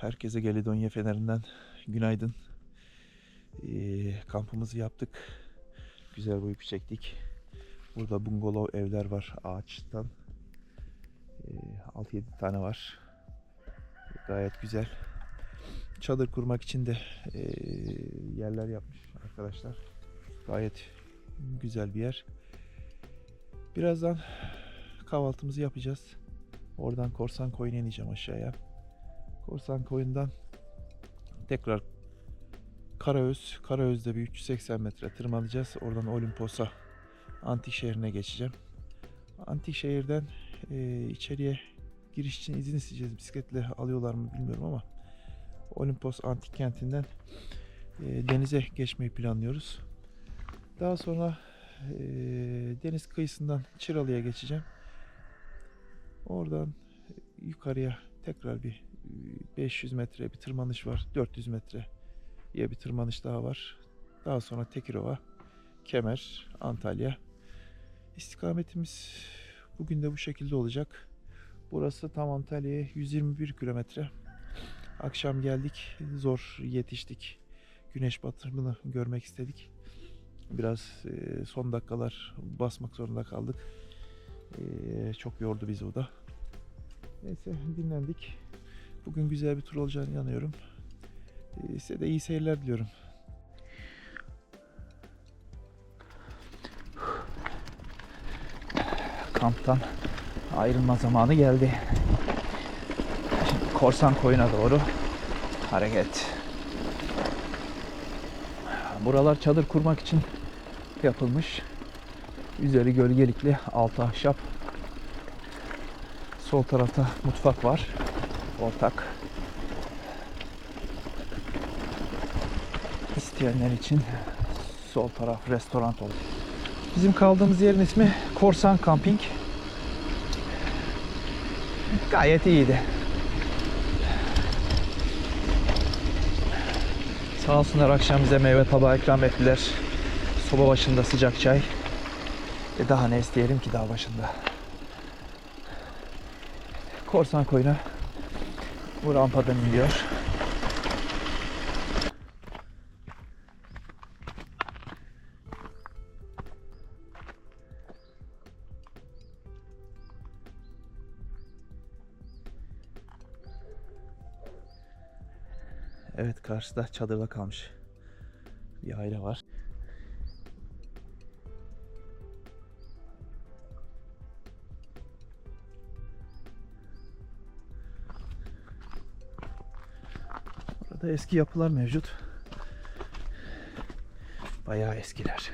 Herkese Gelidonya Feneri'nden günaydın. Ee, kampımızı yaptık. Güzel uyku çektik. Burada bungalov evler var ağaçtan. Ee, 6-7 tane var. Gayet güzel. Çadır kurmak için de ee, yerler yapmış arkadaşlar. Gayet güzel bir yer. Birazdan kahvaltımızı yapacağız. Oradan korsan koyuna ineceğim aşağıya. Korsan koyundan tekrar Karaöz. Karaöz'de bir 380 metre tırmanacağız. Oradan Olimpos'a antik şehrine geçeceğim. Antik şehirden e, içeriye giriş için izin isteyeceğiz. Bisikletle alıyorlar mı bilmiyorum ama Olimpos antik kentinden e, denize geçmeyi planlıyoruz. Daha sonra e, deniz kıyısından Çıralı'ya geçeceğim. Oradan yukarıya tekrar bir 500 metre bir tırmanış var. 400 metre bir tırmanış daha var. Daha sonra Tekirova, Kemer, Antalya. İstikametimiz bugün de bu şekilde olacak. Burası tam Antalya'ya 121 kilometre. Akşam geldik. Zor yetiştik. Güneş batımını görmek istedik. Biraz e, son dakikalar basmak zorunda kaldık. E, çok yordu bizi o da. Neyse dinlendik. Bugün güzel bir tur olacağını inanıyorum. E, size de iyi seyirler diliyorum. Kamptan ayrılma zamanı geldi. Şimdi korsan koyuna doğru hareket. Buralar çadır kurmak için yapılmış. Üzeri gölgelikli, altı ahşap. Sol tarafta mutfak var. Ortak. İsteyenler için sol taraf restoran olur. Bizim kaldığımız yerin ismi Korsan Camping. Gayet iyiydi. Sağ olsunlar akşam bize meyve tabağı ikram ettiler. Soba başında sıcak çay. E daha ne isteyelim ki dağ başında. Korsan koyuna bu rampadan iniyor. Evet karşıda çadırda kalmış bir aile var. Eski yapılar mevcut. Bayağı eskiler.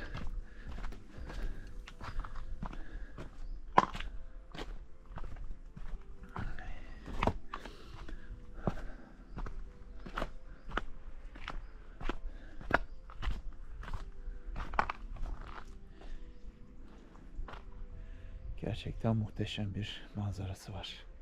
Gerçekten muhteşem bir manzarası var.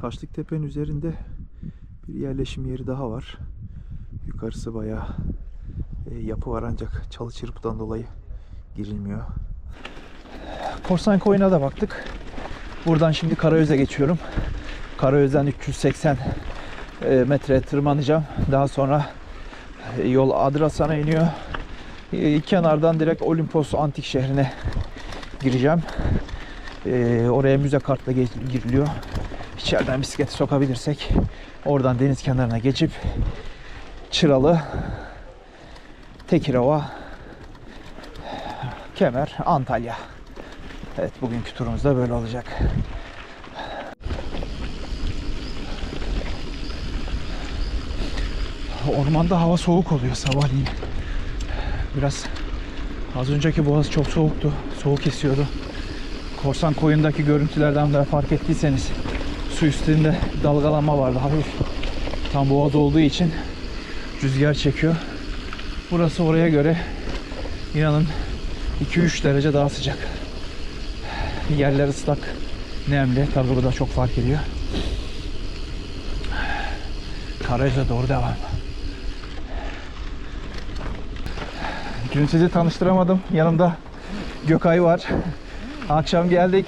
Taşlık Tepe'nin üzerinde bir yerleşim yeri daha var. Yukarısı bayağı e, yapı var ancak çalı çırpıdan dolayı girilmiyor. Korsan Koyun'a da baktık. Buradan şimdi Karaöz'e geçiyorum. Karaöz'den 380 e, metre tırmanacağım. Daha sonra e, yol Adrasan'a iniyor. Kenardan direkt Olimpos antik şehrine gireceğim. Oraya müze kartla giriliyor. İçeriden bisikleti sokabilirsek oradan deniz kenarına geçip Çıralı, Tekirova, Kemer, Antalya. Evet bugünkü turumuz da böyle olacak. Ormanda hava soğuk oluyor sabahleyin. Biraz az önceki boğaz çok soğuktu. Soğuk esiyordu. Korsan koyundaki görüntülerden de fark ettiyseniz su üstünde dalgalanma vardı hafif. Tam boğaz olduğu için rüzgar çekiyor. Burası oraya göre inanın 2-3 derece daha sıcak. Yerler ıslak, nemli. Tabii bu da çok fark ediyor. Karaca doğru devam. Dün sizi tanıştıramadım. Yanımda Gökay var. Akşam geldik.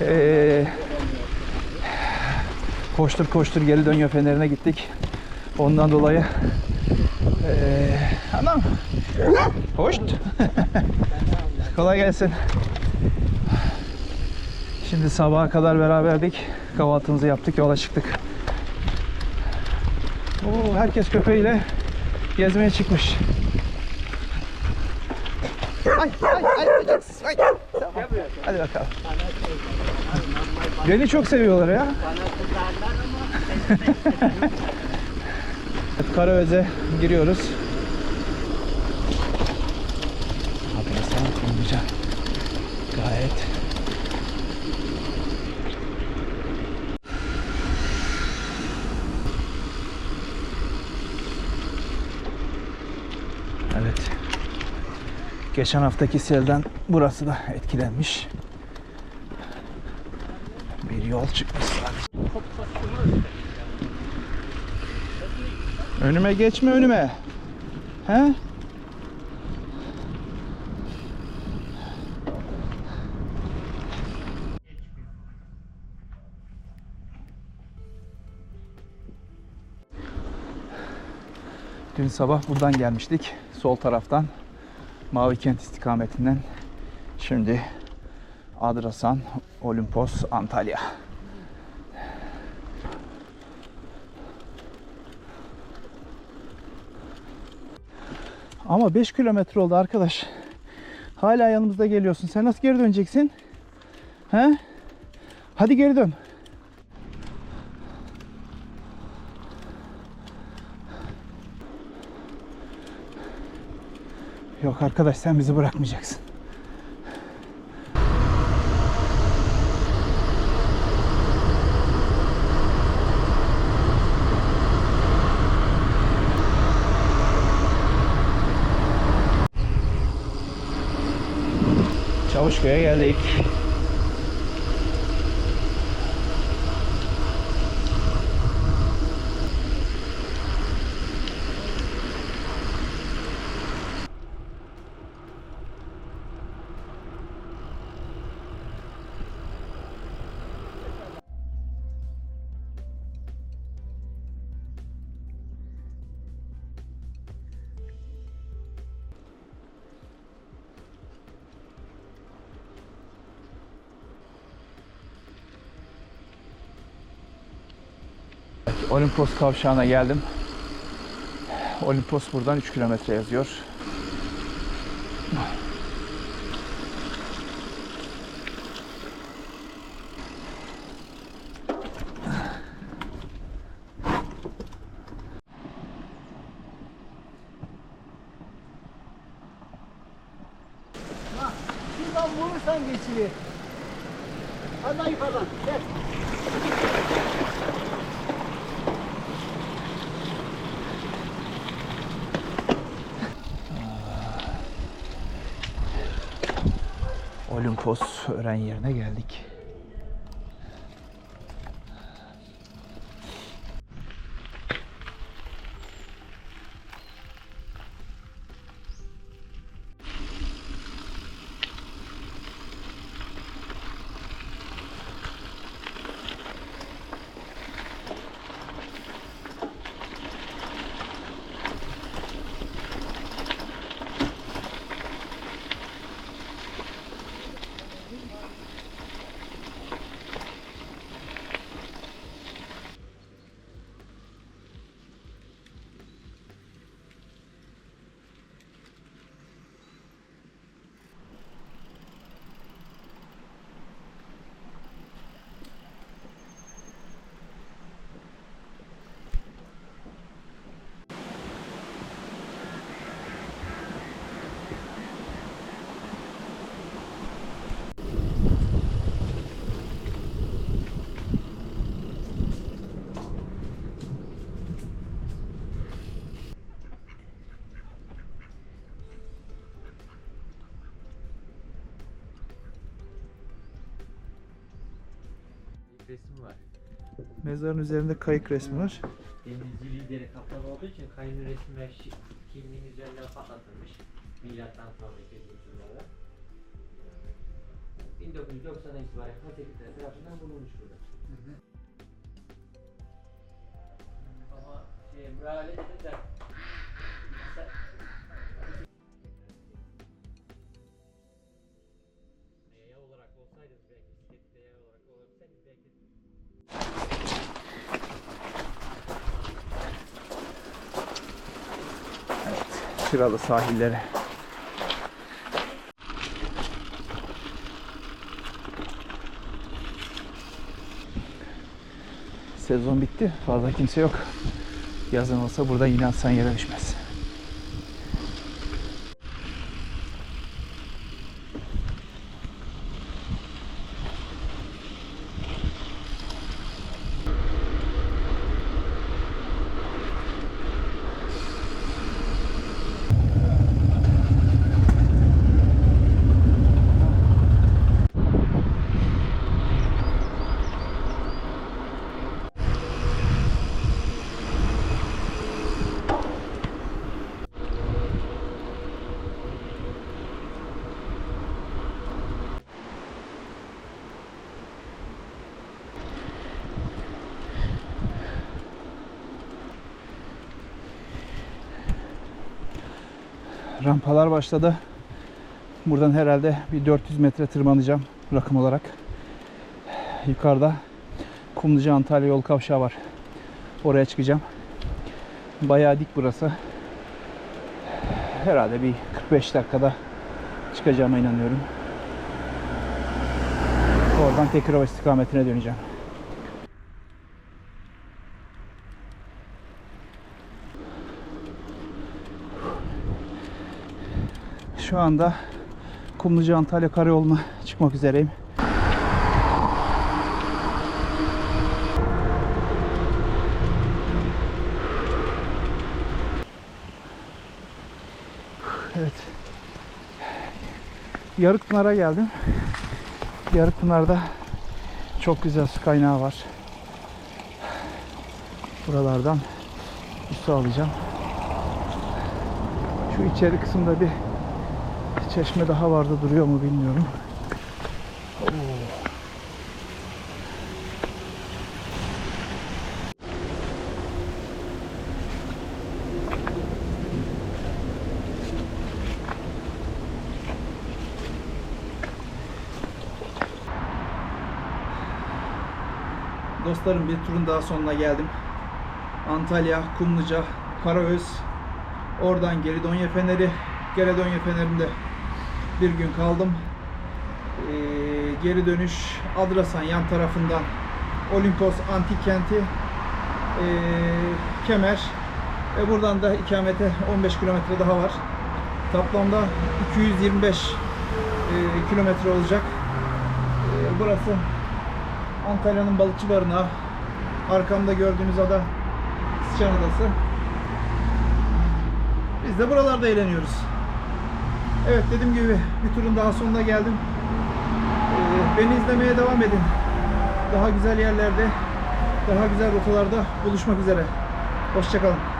Ee, koştur koştur geri dönüyor Fener'ine gittik. Ondan dolayı ee, anam hoş. Kolay gelsin. Şimdi sabaha kadar beraberdik. Kahvaltımızı yaptık, yola çıktık. Oo, herkes köpeğiyle gezmeye çıkmış. Ay ay Hadi bakalım. Beni çok seviyorlar ya. Evet, Karaöz'e giriyoruz. Habersen Kumluca. Gayet Evet. Geçen haftaki selden burası da etkilenmiş. Bir yol çıkmış. Önüme geçme önüme. He? Dün sabah buradan gelmiştik. Sol taraftan. Mavi Kent istikametinden. Şimdi Adrasan, Olimpos, Antalya. Ama 5 kilometre oldu arkadaş. Hala yanımızda geliyorsun. Sen nasıl geri döneceksin? He? Hadi geri dön. Yok arkadaş sen bizi bırakmayacaksın. Çavuşköy'e geldik. Olimpos kavşağına geldim. Olimpos buradan 3 kilometre yazıyor. Şuradan vurursan geçirir. Hadi yukarıdan. Gel. Olimpos öğren yerine geldik. Resmi var. Mezarın üzerinde kayık resmi var. Denizci lideri kaptan olduğu için kayının resmi ve kimliğin üzerinden patlatılmış. Milattan sonraki yüzyıllarda. 1990'dan itibaren Katolikler tarafından bulunmuş burada. Ama şey, edildi de Sıralı sahilleri. Sezon bitti. Fazla kimse yok. Yazın olsa burada yine atsan yere düşmez. Rampalar başladı. Buradan herhalde bir 400 metre tırmanacağım rakım olarak. Yukarıda Kumluca Antalya yol kavşağı var. Oraya çıkacağım. Bayağı dik burası. Herhalde bir 45 dakikada çıkacağıma inanıyorum. Oradan Tekirova istikametine döneceğim. Şu anda Kumluca Antalya Karayolu'na çıkmak üzereyim. Evet. Yarıkpınar'a geldim. Yarıkpınar'da çok güzel su kaynağı var. Buralardan su alacağım. Şu içeri kısımda bir çeşme daha vardı duruyor mu bilmiyorum. Dostlarım bir turun daha sonuna geldim. Antalya, Kumluca, Karaöz, oradan Geridonya Feneri, Geridonya Feneri'nde bir gün kaldım. Ee, geri dönüş Adrasan yan tarafından Olimpos Antik Kenti, ee, Kemer ve buradan da ikamete 15 kilometre daha var. Toplamda 225 ee, kilometre olacak. Ee, burası Antalya'nın balıkçı barınağı. Arkamda gördüğünüz ada Sıçan Adası. Biz de buralarda eğleniyoruz. Evet dediğim gibi bir turun daha sonuna geldim. Ee, beni izlemeye devam edin. Daha güzel yerlerde, daha güzel rotalarda buluşmak üzere. Hoşçakalın.